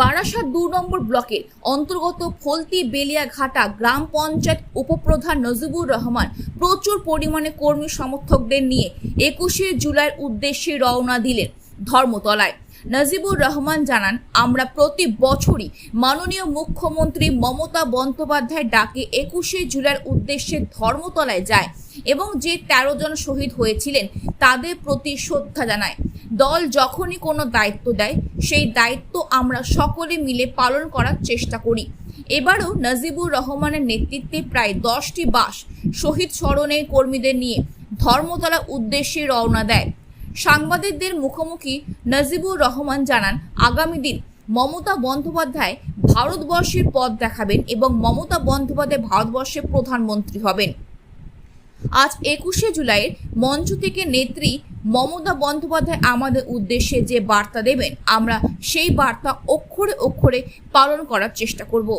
বারাসাত দু নম্বর ব্লকের অন্তর্গত ফলতি বেলিয়াঘাটা গ্রাম পঞ্চায়েত উপপ্রধান নজিবুর রহমান প্রচুর পরিমাণে কর্মী সমর্থকদের নিয়ে একুশে জুলাইয়ের উদ্দেশ্যে রওনা দিলেন ধর্মতলায়। নজিবুর রহমান জানান, আমরা প্রতি বছরই মাননীয় মুখ্যমন্ত্রী মমতা বন্দ্যোপাধ্যায় ডাকে একুশে জুলাইয়ের উদ্দেশ্যে ধর্মতলায় যায় এবং যে তেরো জন শহীদ হয়েছিলেন তাদের প্রতি শ্রদ্ধা জানায়। দল যখনই কোনো দায়িত্ব দেয়, সেই দায়িত্ব আমরা সকলে মিলে পালন করার চেষ্টা করি। এবারও নজিবুর রহমানের নেতৃত্বে প্রায় দশটি বাস শহীদ স্মরণের কর্মীদের নিয়ে ধর্মতলা উদ্দেশ্যে রওনা দেয়। সাংবাদিকদের মুখোমুখি নজিবুর রহমান জানান, আগামী দিন মমতা বন্দ্যোপাধ্যায় ভারতবর্ষের পথ দেখাবেন এবং মমতা বন্দ্যোপাধ্যায় ভারতবর্ষের প্রধানমন্ত্রী হবেন। আজ একুশে জুলাইয়ের মঞ্চ থেকে নেত্রী মমতা বন্দ্যোপাধ্যায় আমাদের উদ্দেশ্যে যে বার্তা দেবেন, আমরা সেই বার্তা অক্ষরে অক্ষরে পালন করার চেষ্টা করব।